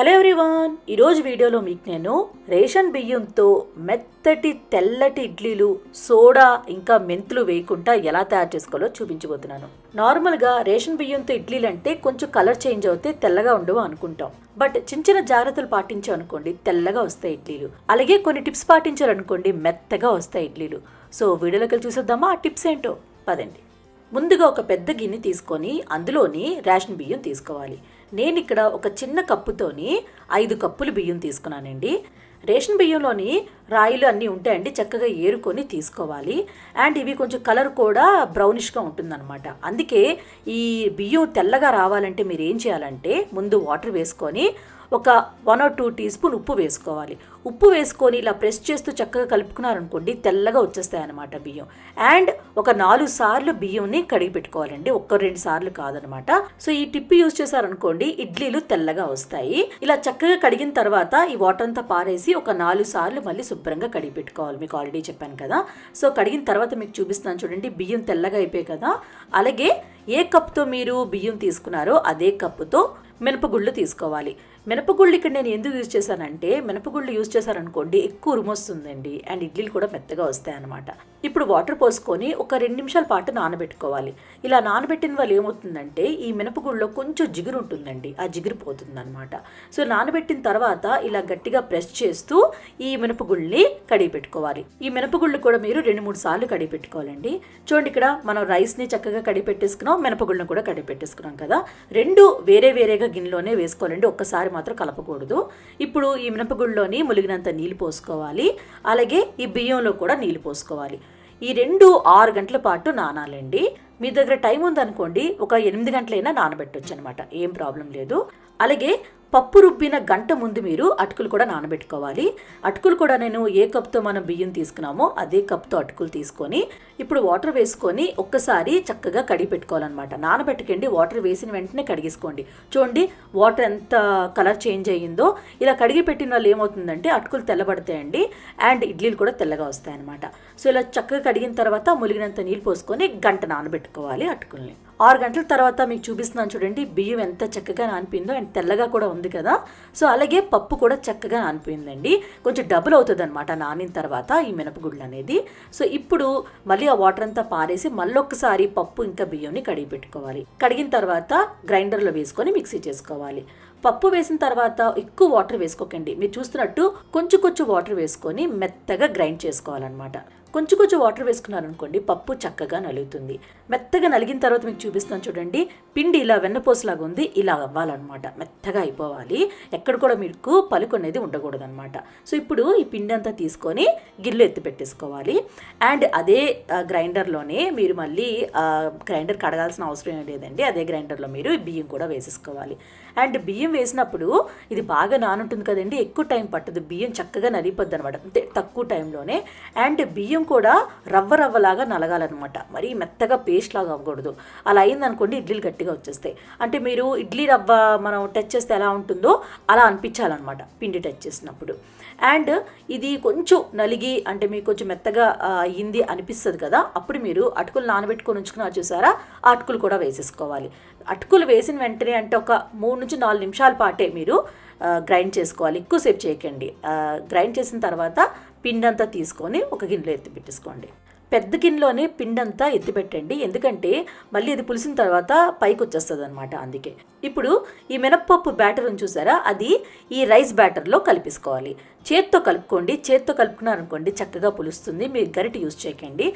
Hello everyone ఈరోజు వీడియోలో మీకు నేను రేషన్ బియ్యంతో మెత్తటి తెల్లటి ఇడ్లీలు సోడా ఇంకా మెంతులు వేయకుండా ఎలా తయారు చేసుకోవాలో చూపించబోతున్నాను. నార్మల్గా రేషన్ బియ్యంతో ఇడ్లీలు అంటే కొంచెం కలర్ చేంజ్ అవుతే తెల్లగా ఉండవు అనుకుంటాం. బట్ చిన్న చిన్న జాగ్రత్తలు పాటించాం అనుకోండి తెల్లగా వస్తాయి ఇడ్లీలు. అలాగే కొన్ని టిప్స్ పాటించారనుకోండి మెత్తగా వస్తాయి ఇడ్లీలు. సో వీడియోలోకి చూసేద్దామా? ఆ టిప్స్ ఏంటో? పదండి. ముందుగా ఒక పెద్ద గిన్నె తీసుకొని అందులోని రేషన్ బియ్యం తీసుకోవాలి. నేను ఇక్కడ ఒక చిన్న కప్పుతోని ఐదు కప్పులు బియ్యం తీసుకున్నానండి. రేషన్ బియ్యంలోని రాయిలు అన్నీ ఉంటాయండి చక్కగా ఏరుకొని తీసుకోవాలి. అండ్ ఇవి కొంచెం కలర్ కూడా బ్రౌనిష్గా ఉంటుందన్నమాట. అందుకే ఈ బియ్యం తెల్లగా రావాలంటే మీరు ఏం చేయాలంటే ముందు వాటర్ వేసుకొని ఒక one or two teaspoon ఉప్పు వేసుకోవాలి. ఉప్పు వేసుకొని ఇలా ప్రెస్ చేస్తూ చక్కగా కలుపుకున్నారనుకోండి తెల్లగా వచ్చేస్తాయి అనమాట బియ్యం. అండ్ ఒక నాలుగు సార్లు బియ్యంని కడిగి పెట్టుకోవాలండి. ఒక్క రెండు సార్లు కాదనమాట సో ఈ టిప్ యూజ్ చేశారనుకోండి ఇడ్లీలు తెల్లగా వస్తాయి. ఇలా చక్కగా కడిగిన తర్వాత ఈ వాటర్ అంతా పారేసి ఒక నాలుగు సార్లు మళ్ళీ శుభ్రంగా కడిగి పెట్టుకోవాలి. మీకు ఆల్రెడీ చెప్పాను కదా. సో కడిగిన తర్వాత మీకు చూపిస్తాను చూడండి. బియ్యం తెల్లగా అయిపోయాయి కదా. అలాగే ఏ కప్తో మీరు బియ్యం తీసుకున్నారో అదే కప్పుతో మినపగుళ్ళు తీసుకోవాలి. మినపగుళ్ళు ఇక్కడ నేను ఎందుకు యూజ్ చేశానంటే మినపగుళ్ళు యూజ్ చేశారనుకోండి ఎక్కువ ఉరుము వస్తుందండి. అండ్ ఇడ్లీలు కూడా మెత్తగా వస్తాయన్నమాట. ఇప్పుడు వాటర్ పోసుకొని ఒక రెండు నిమిషాల పాటు నానబెట్టుకోవాలి. ఇలా నానబెట్టిన వల్ల ఏమవుతుందంటే ఈ మినపగుళ్ళలో కొంచెం జిగురు ఉంటుందండి. ఆ జిగురు పోతుందన్నమాట. సో నానబెట్టిన తర్వాత ఇలా గట్టిగా ప్రెస్ చేస్తూ ఈ మినపగుళ్ళని కడిగి పెట్టుకోవాలి. ఈ మినపగుళ్ళు కూడా మీరు రెండు మూడు సార్లు కడిగి పెట్టుకోవాలండి. చూడండి ఇక్కడ మనం రైస్ని చక్కగా కడిగి పెట్టేసుకున్నాం. మినపగుళ్ళను కూడా కడిగి పెట్టేసుకున్నాం కదా. రెండు వేరే వేరేగా గిన్నెలోనే వేసుకోవాలండి. ఒక్కసారి మాత్రం కలపకూడదు. ఇప్పుడు ఈ మినపగుళ్ళలోని ములిగినంత నీళ్ళు పోసుకోవాలి. అలాగే ఈ బియ్యంలో కూడా నీళ్ళు పోసుకోవాలి. ఈ రెండు ఆరు గంటల పాటు నానాలండి. మీ దగ్గర టైం ఉందనుకోండి ఒక ఎనిమిది గంటలైనా నానబెట్టొచ్చు అనమాట ఏం ప్రాబ్లం లేదు. అలాగే పప్పు రుబ్బిన గంట ముందు మీరు అటుకులు కూడా నానబెట్టుకోవాలి. అటుకులు కూడా నేను ఏ కప్తో మనం బియ్యం తీసుకున్నామో అదే కప్తో అటుకులు తీసుకొని ఇప్పుడు వాటర్ వేసుకొని ఒక్కసారి చక్కగా కడిగి పెట్టుకోవాలన్నమాట. నానబెట్టకండి వాటర్ వేసిన వెంటనే కడిగేసుకోండి. చూడండి వాటర్ ఎంత కలర్ చేంజ్ అయ్యిందో. ఇలా కడిగి పెట్టిన వాళ్ళు ఏమవుతుందంటే అటుకులు తెల్లబడతాయండి. అండ్ ఇడ్లీలు కూడా తెల్లగా వస్తాయన్నమాట. సో ఇలా చక్కగా కడిగిన తర్వాత ములిగినంత నీళ్ళు పోసుకొని గంట నానబెట్టుకోవాలి అటుకుల్ని. ఆరు గంటల తర్వాత మీకు చూపిస్తున్నాను చూడండి బియ్యం ఎంత చక్కగా నానిపోయిందో అండ్ తెల్లగా కూడా ఉంది కదా. సో అలాగే పప్పు కూడా చక్కగా నానిపోయిందండి. కొంచెం డబుల్ అవుతుంది అనమాట నానిన తర్వాత ఈ మినపగుళ్ళు అనేది. సో ఇప్పుడు మళ్ళీ ఆ వాటర్ అంతా పారేసి మళ్ళొక్కసారి పప్పు ఇంకా బియ్యంని కడిగి పెట్టుకోవాలి. కడిగిన తర్వాత గ్రైండర్లో వేసుకొని మిక్సీ చేసుకోవాలి. పప్పు వేసిన తర్వాత ఎక్కువ వాటర్ వేసుకోకండి. మీరు చూస్తున్నట్టు కొంచెం కొంచెం వాటర్ వేసుకొని మెత్తగా గ్రైండ్ చేసుకోవాలన్నమాట. కొంచెం కొంచెం వాటర్ వేసుకున్నారనుకోండి పప్పు చక్కగా నలుగుతుంది. మెత్తగా నలిగిన తర్వాత మీకు చూపిస్తాను చూడండి. పిండి ఇలా వెన్నపోసలాగా ఉంది ఇలా అవ్వాలన్నమాట. మెత్తగా అయిపోవాలి. ఎక్కడ కూడా మీకు పలుకు అనేది ఉండకూడదు అనమాట సో ఇప్పుడు ఈ పిండి అంతా తీసుకొని గిన్నెలో ఎత్తి పెట్టేసుకోవాలి. అండ్ అదే గ్రైండర్లోనే మీరు మళ్ళీ గ్రైండర్ కడగాల్సిన అవసరం లేదండి. అదే గ్రైండర్లో మీరు బియ్యం కూడా వేసేసుకోవాలి. అండ్ బియ్యం వేసినప్పుడు ఇది బాగా నానుంటుంది కదండి ఎక్కువ టైం పట్టదు. బియ్యం చక్కగా నలిగిపోద్ది అనమాట అంటే తక్కువ టైంలోనే. అండ్ బియ్యం కూడా రవ్వ రవ్వలాగా నలగాలన్నమాట. మరీ మెత్తగా పేస్ట్ లాగా అవ్వకూడదు. అలా అయిందనుకోండి ఇడ్లీలు గట్టిగా వచ్చేస్తాయి. అంటే మీరు ఇడ్లీ రవ్వ మనం టచ్ చేస్తే ఎలా ఉంటుందో అలా అనిపించాలన్నమాట పిండి టచ్ చేసినప్పుడు. అండ్ ఇది కొంచెం నలిగి అంటే మీకు కొంచెం మెత్తగా అయ్యింది అనిపిస్తుంది కదా అప్పుడు మీరు అటుకులు నానబెట్టుకొని ఉంచుకున్నారు చూసారా ఆ అటుకులు కూడా వేసేసుకోవాలి. అటుకులు వేసిన వెంటనే అంటే ఒక మూడు నుంచి నాలుగు నిమిషాల పాటే మీరు గ్రైండ్ చేసుకోవాలి. ఎక్కువసేపు చేయకండి. గ్రైండ్ చేసిన తర్వాత పిండంతా తీసుకొని ఒక గిన్నెలో ఎత్తి పెట్టేసుకోండి. పెద్ద గిన్నెలోనే పిండంతా ఎత్తిపెట్టండి ఎందుకంటే మళ్ళీ అది పులిసిన తర్వాత పైకి వచ్చేస్తుంది అనమాట అందుకే. ఇప్పుడు ఈ మినప్పప్పు బ్యాటర్ ఉంది చూసారా? అది ఈ రైస్ బ్యాటర్లో కలిపేసుకోవాలి. చేత్తో కలుపుకోండి చేత్తో కలుపుకున్నారనుకోండి చక్కగా పులుస్తుంది మీరు గరిట యూజ్ చేయకండి.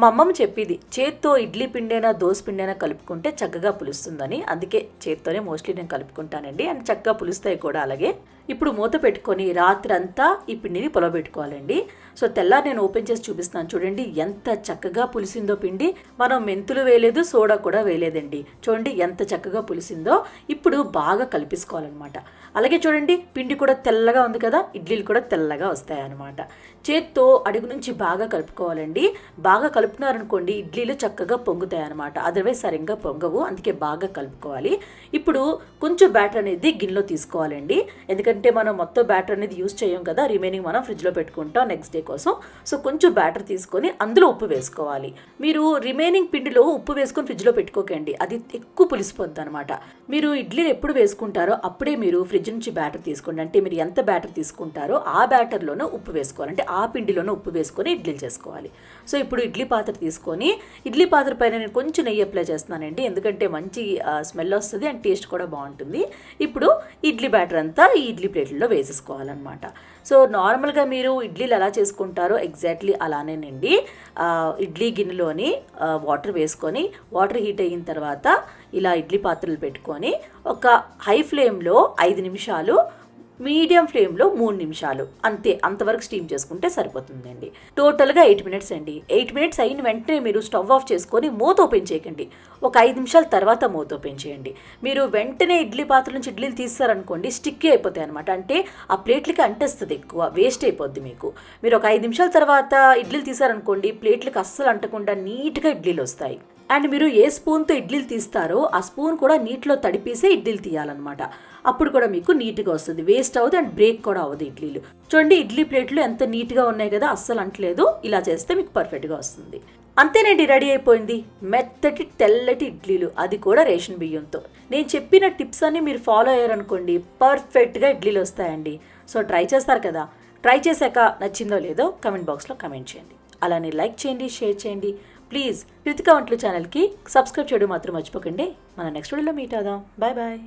మా అమ్మమ్మ చెప్పేది చేత్తో ఇడ్లీ పిండైనా దోశ పిండైనా కలుపుకుంటే చక్కగా పులుస్తుందని అందుకే చేత్తోనే మోస్ట్లీ నేను కలుపుకుంటానండి అండ్ చక్కగా పులుస్తాయి కూడా అలాగే. ఇప్పుడు మూత పెట్టుకొని రాత్రి అంతా ఈ పిండిని పొలబెట్టుకోవాలండి. సో తెల్లారి నేను ఓపెన్ చేసి చూపిస్తాను చూడండి ఎంత చక్కగా పులిసిందో పిండి. మనం మెంతులు వేయలేదు సోడా కూడా వేయలేదండి. చూడండి ఎంత చక్కగా పులిసిందో. ఇప్పుడు బాగా కలిపేసుకోవాలన్నమాట. అలాగే చూడండి పిండి కూడా తెల్లగా ఉంది కదా ఇడ్లీలు కూడా కూడా తెల్లగా వస్తాయి చేత్తో అడుగు నుంచి బాగా కలుపుకోవాలండి. బాగా కలుపుతున్నారనుకోండి ఇడ్లీలు చక్కగా పొంగుతాయి అనమాట అదర్వైజ్ సరిగ్గా పొంగవు అందుకే బాగా కలుపుకోవాలి. ఇప్పుడు కొంచెం బ్యాటర్ అనేది గిన్నెలో తీసుకోవాలండి. ఎందుకంటే మనం మొత్తం బ్యాటర్ అనేది యూస్ చేయం కదా రిమైనింగ్ మనం ఫ్రిడ్జ్లో పెట్టుకుంటాం నెక్స్ట్ డే కోసం. సో కొంచెం బ్యాటర్ తీసుకొని అందులో ఉప్పు వేసుకోవాలి. మీరు రిమైనింగ్ పిండిలో ఉప్పు వేసుకొని ఫ్రిడ్జ్లో పెట్టుకోకండి. అది ఎక్కువ పులిసిపోద్ది అనమాట మీరు ఇడ్లీలు ఎప్పుడు వేసుకుంటారో అప్పుడే మీరు ఫ్రిడ్జ్ నుంచి బ్యాటర్ తీసుకోండి. అంటే మీరు ఎంత బ్యాటర్ తీసుకుంటారో ఆ బ్యాటర్లోనే ఉప్పు వేసుకోవాలి. అంటే ఆ పిండిలోనే ఉప్పు వేసుకొని ఇడ్లీలు చేసుకోవాలి. సో ఇప్పుడు ఇడ్లీ పాత్ర తీసుకొని ఇడ్లీ పాత్ర పైన నేను కొంచెం నెయ్యి అప్లై చేస్తున్నానండి. ఎందుకంటే మంచి స్మెల్ వస్తుంది అండ్ టేస్ట్ కూడా బాగుంటుంది. ఇప్పుడు ఇడ్లీ బ్యాటర్ అంతా ఈ ఇడ్లీ ప్లేట్లో వేసేసుకోవాలన్నమాట. సో నార్మల్గా మీరు ఇడ్లీలు ఎలా చేసుకుంటారో ఎగ్జాక్ట్లీ అలానేనండి. ఇడ్లీ గిన్నెలోని వాటర్ వేసుకొని వాటర్ హీట్ అయిన తర్వాత ఇలా ఇడ్లీ పాత్రలు పెట్టుకొని ఒక హై ఫ్లేమ్లో ఐదు నిమిషాలు మీడియం ఫ్లేమ్లో మూడు నిమిషాలు. అంతే అంతవరకు స్టీమ్ చేసుకుంటే సరిపోతుందండి. టోటల్గా ఎయిట్ మినిట్స్ అండి. ఎయిట్ మినిట్స్ అయిన వెంటనే మీరు స్టవ్ ఆఫ్ చేసుకొని మూత ఓపెన్ చేయకండి. ఒక ఐదు నిమిషాల తర్వాత మూత ఓపెన్ చేయండి. మీరు వెంటనే ఇడ్లీ పాత్ర నుంచి ఇడ్లీలు తీస్తారనుకోండి స్టిక్కీ అయిపోతాయి అనమాట అంటే ఆ ప్లేట్లకి అంటేస్తుంది ఎక్కువ వేస్ట్ అయిపోద్ది మీకు. మీరు ఒక ఐదు నిమిషాల తర్వాత ఇడ్లీలు తీసారనుకోండి ప్లేట్లకి అస్సలు అంటకుండా నీట్గా ఇడ్లీలు వస్తాయి. అండ్ మీరు ఏ స్పూన్తో ఇడ్లీలు తీస్తారో ఆ స్పూన్ కూడా నీటిలో తడిపేసే ఇడ్లీలు తీయాలన్నమాట. అప్పుడు కూడా మీకు నీట్గా వస్తుంది. వేస్ట్ అవ్వదు అండ్ బ్రేక్ కూడా అవ్వదు ఇడ్లీలు. చూడండి ఇడ్లీ ప్లేట్లు ఎంత నీట్గా ఉన్నాయి కదా అస్సలు అంటలేదు. ఇలా చేస్తే మీకు పర్ఫెక్ట్గా వస్తుంది. అంతేనండి రెడీ అయిపోయింది. మెత్తటి తెల్లటి ఇడ్లీలు. అది కూడా రేషన్ బియ్యంతో. నేను చెప్పిన టిప్స్ అన్ని మీరు ఫాలో అయ్యారనుకోండి పర్ఫెక్ట్గా ఇడ్లీలు వస్తాయండి. సో ట్రై చేస్తారు కదా. ట్రై చేశాక నచ్చిందో లేదో కమెంట్ బాక్స్లో కమెంట్ చేయండి. అలానే లైక్ చేయండి షేర్ చేయండి. ప్లీజ్ కృతిక వంటలు ఛానల్కి సబ్స్క్రైబ్ చేయడం మాత్రం మర్చిపోకండి. మన నెక్స్ట్ వీడియోలో మీట్ అవుదాం. Bye bye.